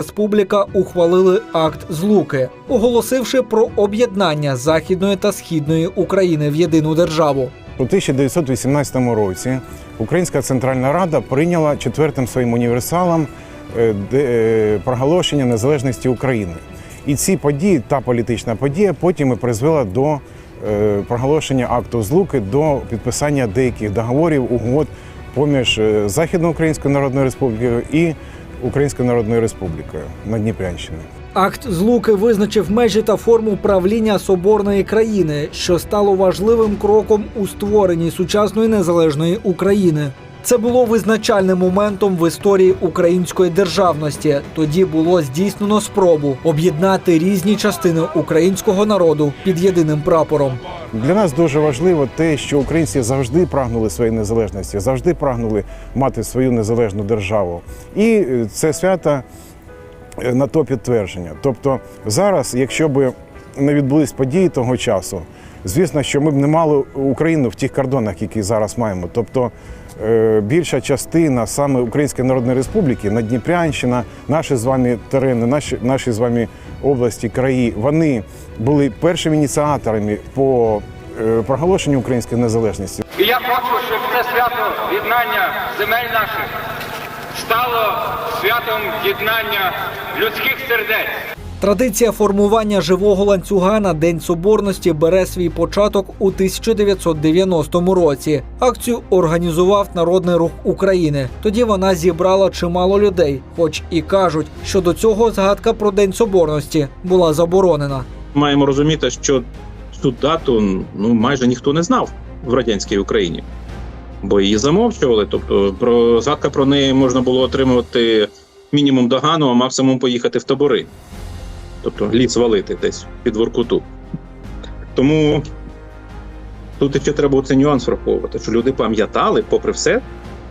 Республіка ухвалили акт злуки, оголосивши про об'єднання Західної та Східної України в єдину державу. У 1918 році Українська Центральна Рада прийняла четвертим своїм універсалом е, е, проголошення незалежності України. І ці події, та політична подія, потім і призвела до е, проголошення акту злуки, до підписання деяких договорів, угод поміж Західноукраїнською Народною Республікою і Українською Народною Республікою на Дніпрянщині. Акт злуки визначив межі та форму правління соборної країни, що стало важливим кроком у створенні сучасної незалежної України. Це було визначальним моментом в історії української державності. Тоді було здійснено спробу об'єднати різні частини українського народу під єдиним прапором. Для нас дуже важливо те, що українці завжди прагнули своєї незалежності, завжди прагнули мати свою незалежну державу. І е, це свято е, на то підтвердження. Тобто зараз, якщо б не відбулись події того часу, звісно, що ми б не мали Україну в тих кордонах, які зараз маємо. Тобто більша частина саме Української Народної Республіки, Надніпрянщина, наші з вами терени, наші, наші з вами області, краї, вони були першими ініціаторами по е, проголошенню української незалежності. І я хочу, щоб це свято єднання земель наших стало святом єднання людських сердець. Традиція формування живого ланцюга на День Соборності бере свій початок у 1990 році. Акцію організував Народний рух України. Тоді вона зібрала чимало людей, хоч і кажуть, що до цього згадка про День Соборності була заборонена. маємо розуміти, що цю дату ну майже ніхто не знав в радянській Україні, бо її замовчували. Тобто, про згадка про неї можна було отримувати мінімум догану, а максимум поїхати в табори, тобто ліс валити десь під Воркуту. Тому тут ще треба цей нюанс враховувати, що люди пам'ятали, попри все,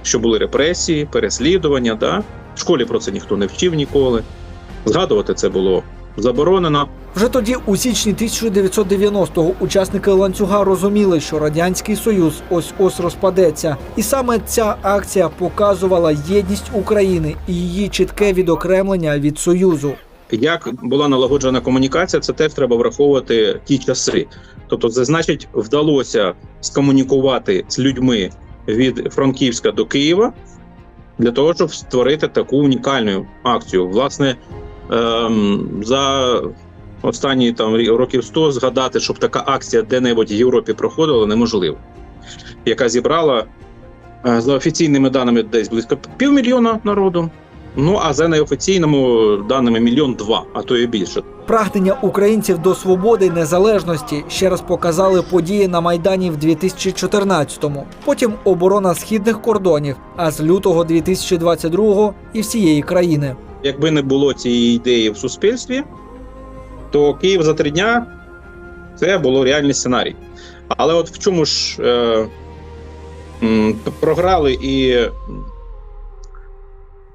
що були репресії, переслідування. Да? В школі про це ніхто не вчив ніколи. Згадувати це було заборонено. Вже тоді, у січні 1990-го, учасники ланцюга розуміли, що радянський союз ось ось розпадеться, і саме ця акція показувала єдність України і її чітке відокремлення від союзу. Як була налагоджена комунікація, це теж треба враховувати ті часи. Тобто, це значить, вдалося скомунікувати з людьми від Франківська до Києва для того, щоб створити таку унікальну акцію. Власне, ем, за останні там років 100 згадати, щоб така акція де-небудь в Європі проходила, неможливо. Яка зібрала е, за офіційними даними десь близько півмільйона народу. Ну а за неофіційними даними мільйон два, а то і більше. Прагнення українців до свободи і незалежності ще раз показали події на майдані в 2014-му. Потім оборона східних кордонів, а з лютого 2022-го і всієї країни. Якби не було цієї ідеї в суспільстві, то Київ за три дня це було реальний сценарій. Але от в чому ж е, м, програли і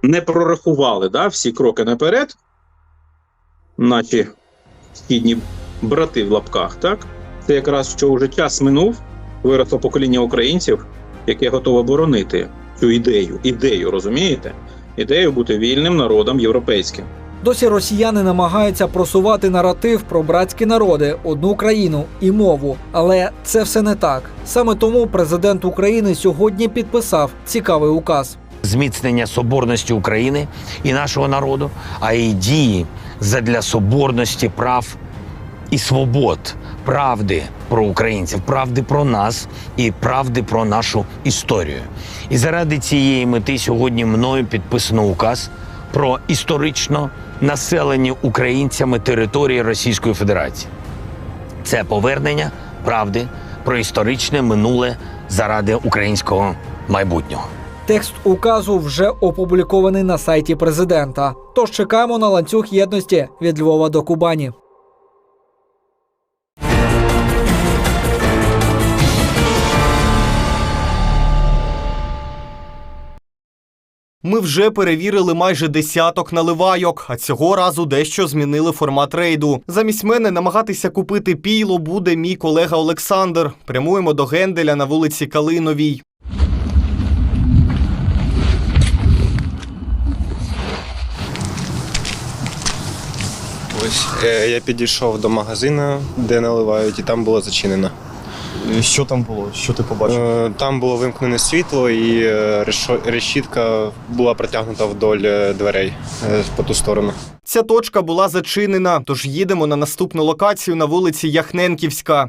не прорахували да, всі кроки наперед, наші східні брати в лапках, так? Це якраз що вже час минув, виросло покоління українців, яке готове боронити цю ідею. Ідею, розумієте? Ідею бути вільним народом європейським. Досі росіяни намагаються просувати наратив про братські народи, одну країну і мову. Але це все не так. Саме тому президент України сьогодні підписав цікавий указ. Зміцнення соборності України і нашого народу, а й дії задля соборності прав і свобод, правди про українців, правди про нас і правди про нашу історію. І заради цієї мети сьогодні мною підписано указ про історично населені українцями території Російської Федерації. Це повернення правди про історичне минуле заради українського майбутнього. Текст указу вже опублікований на сайті президента. Тож чекаємо на ланцюг єдності від Львова до Кубані. Ми вже перевірили майже десяток наливайок, а цього разу дещо змінили формат рейду. Замість мене намагатися купити пійло буде мій колега Олександр. Прямуємо до Генделя на вулиці Калиновій. Ось е, я підійшов до магазину, де наливають, і там було зачинено. Що там було? Що ти побачив? Е, Там було вимкнене світло, і е, решітка була протягнута вдоль е, дверей е, по ту сторону. Ця точка була зачинена, тож їдемо на наступну локацію на вулиці Яхненківська.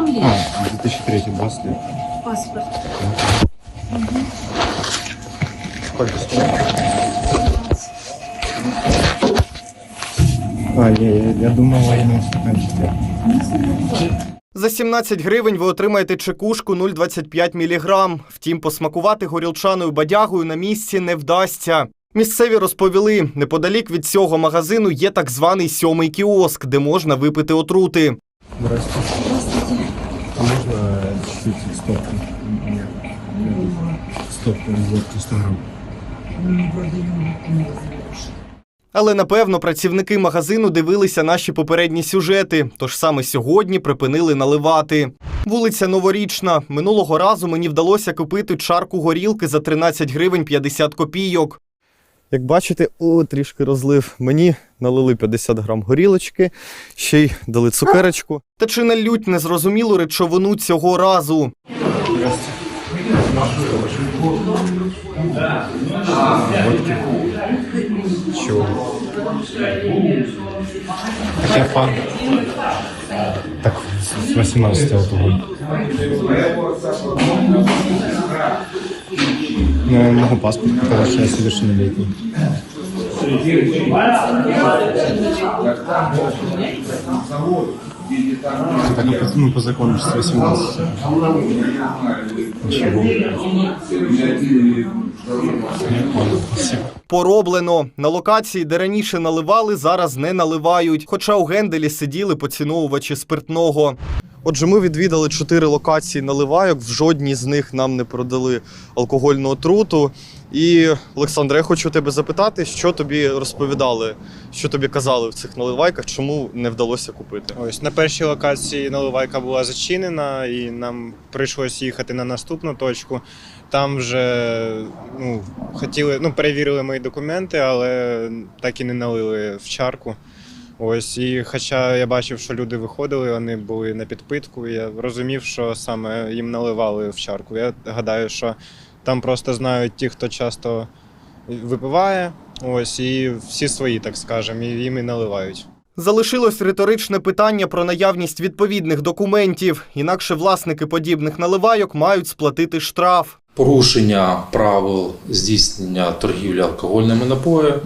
Вам лет? А, 2003 20 лет. Паспорт. Сколько стоит? А, я, я, я думал, военный стаканчик. За 17 гривень ви отримаєте чекушку 0,25 мг. Втім, посмакувати горілчаною бадягою на місці не вдасться. Місцеві розповіли, неподалік від цього магазину є так званий сьомий кіоск, де можна випити отрути. Здравствуйте. Можно чуть-чуть стопку? Стопку 100 грамм. Але напевно працівники магазину дивилися наші попередні сюжети, тож саме сьогодні припинили наливати. Вулиця Новорічна. Минулого разу мені вдалося купити чарку горілки за 13 гривень 50 копійок. Як бачите, о, трішки розлив. Мені налили 50 грам горілочки, ще й дали цукерочку. Та чи налють незрозумілу речовину цього разу? Чего? Хотя фан. Так, с 18 алкоголь. Ну, могу паспорт, потому что я совершеннолетний. Так, ну, по- ну, закону с 18. Ничего. Пороблено. На локації, де раніше наливали, зараз не наливають. Хоча у генделі сиділи поціновувачі спиртного. Отже, ми відвідали чотири локації наливайок. В жодній з них нам не продали алкогольну отруту. І Олександре, я хочу тебе запитати, що тобі розповідали, що тобі казали в цих наливайках, чому не вдалося купити? Ось на першій локації наливайка була зачинена, і нам прийшлось їхати на наступну точку. Там вже ну, хотіли, ну, перевірили мої документи, але так і не налили в чарку. Ось, і хоча я бачив, що люди виходили, вони були на підпитку, і я розумів, що саме їм наливали в чарку. Я гадаю, що там просто знають ті, хто часто випиває, ось, і всі свої, так скажемо, і їм і наливають. Залишилось риторичне питання про наявність відповідних документів. Інакше власники подібних наливайок мають сплатити штраф. Порушення правил здійснення торгівлі алкогольними напоями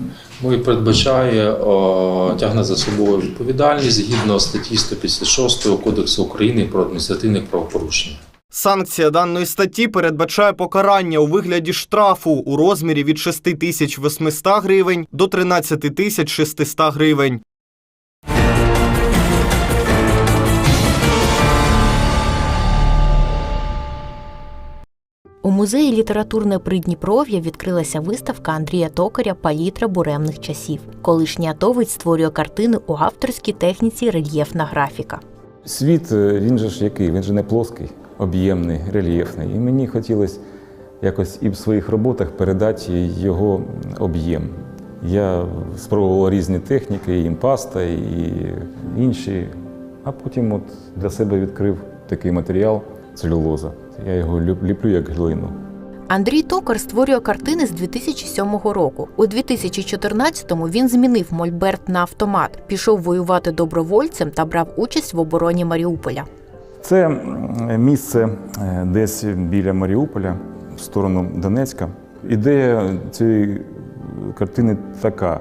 передбачає о, тягне за собою відповідальність згідно статті 156 Кодексу України про адміністративне правопорушення. Санкція даної статті передбачає покарання у вигляді штрафу у розмірі від 6800 гривень до 13600 гривень. У музеї літературне Придніпров'я відкрилася виставка Андрія Токаря Палітра буремних часів. Колишній атовець створює картини у авторській техніці рельєфна графіка. Світ, е, він же ж який? Він же не плоский, об'ємний, рельєфний. І мені хотілося якось і в своїх роботах передати його об'єм. Я спробував різні техніки, і імпаста, і інші. А потім от для себе відкрив такий матеріал целюлоза. Я його ліплю як глину. Андрій Токар створює картини з 2007 року. У 2014-му він змінив мольберт на автомат, пішов воювати добровольцем та брав участь в обороні Маріуполя. Це місце е, десь біля Маріуполя, в сторону Донецька. Ідея цієї картини така,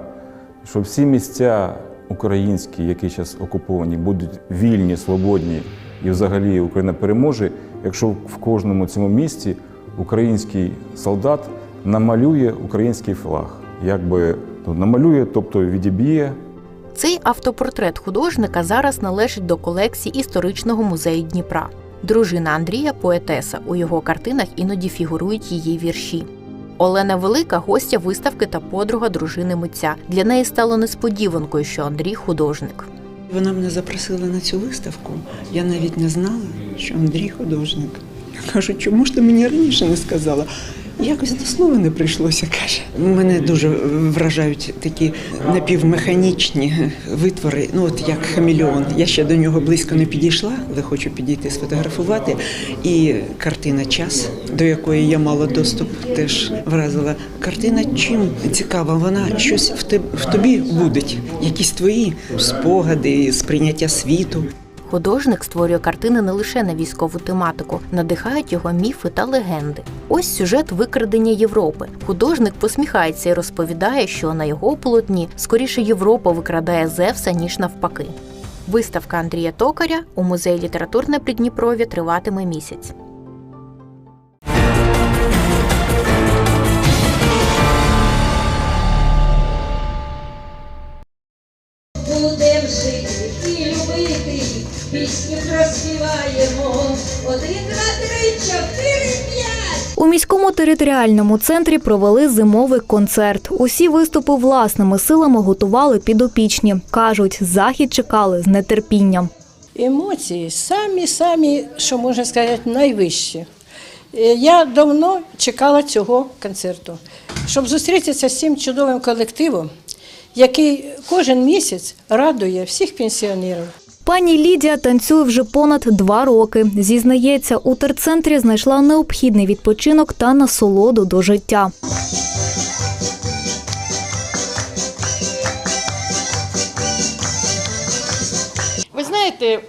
що всі місця українські, які зараз окуповані, будуть вільні, свободні і взагалі Україна переможе, якщо в кожному цьому місті український солдат намалює український флаг. Якби ну, намалює, тобто відіб'є Цей автопортрет художника зараз належить до колекції історичного музею Дніпра. Дружина Андрія поетеса. У його картинах іноді фігурують її вірші. Олена Велика гостя виставки та подруга дружини митця. Для неї стало несподіванкою, що Андрій художник. Вона мене запросила на цю виставку. Я навіть не знала, що Андрій художник. Кажу, чому ж ти мені раніше не сказала? Якось до слова не прийшлося, каже. Мене дуже вражають такі напівмеханічні витвори, ну от як хамільон. Я ще до нього близько не підійшла, але хочу підійти сфотографувати. І картина Час, до якої я мала доступ, теж вразила. Картина чим цікава, вона щось в тобі будить, якісь твої спогади, сприйняття світу. Художник створює картини не лише на військову тематику, надихають його міфи та легенди. Ось сюжет викрадення Європи. Художник посміхається і розповідає, що на його полотні скоріше Європа викрадає Зевса, ніж навпаки. Виставка Андрія Токаря у музеї літературне Придніпров'я триватиме місяць. Територіальному центрі провели зимовий концерт. Усі виступи власними силами готували підопічні. кажуть, захід чекали з нетерпінням. Емоції самі, самі, що можна сказати, найвищі. Е, Я давно чекала цього концерту, щоб зустрітися з цим чудовим колективом, який кожен місяць радує всіх пенсіонерів. Пані Лідія танцює вже понад два роки. Зізнається, у терцентрі знайшла необхідний відпочинок та насолоду до життя. Ви знаєте,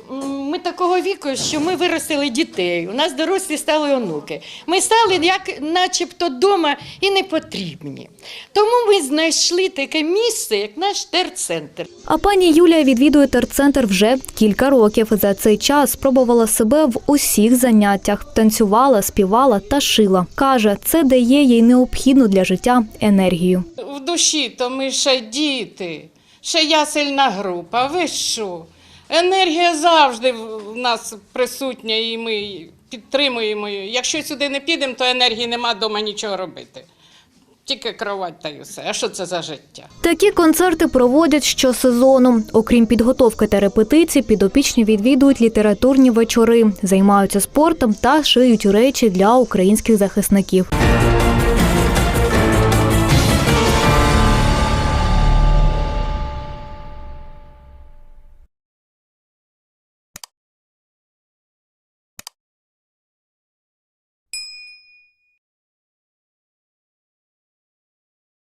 ми такого віку, що ми виростили дітей. У нас дорослі стали онуки. Ми стали як начебто вдома і не потрібні. Тому ми знайшли таке місце, як наш терцентр. А пані Юлія відвідує терцентр вже кілька років. За цей час спробувала себе в усіх заняттях: танцювала, співала та шила. каже, це дає їй необхідну для життя енергію. В душі то ми ще діти, ще я сильна група. Ви що? Енергія завжди в нас присутня і ми підтримуємо. її. Якщо сюди не підемо, то енергії нема вдома нічого робити. Тільки кровать та й все. А що це за життя? Такі концерти проводять щосезону. Окрім підготовки та репетицій, підопічні відвідують літературні вечори, займаються спортом та шиють речі для українських захисників.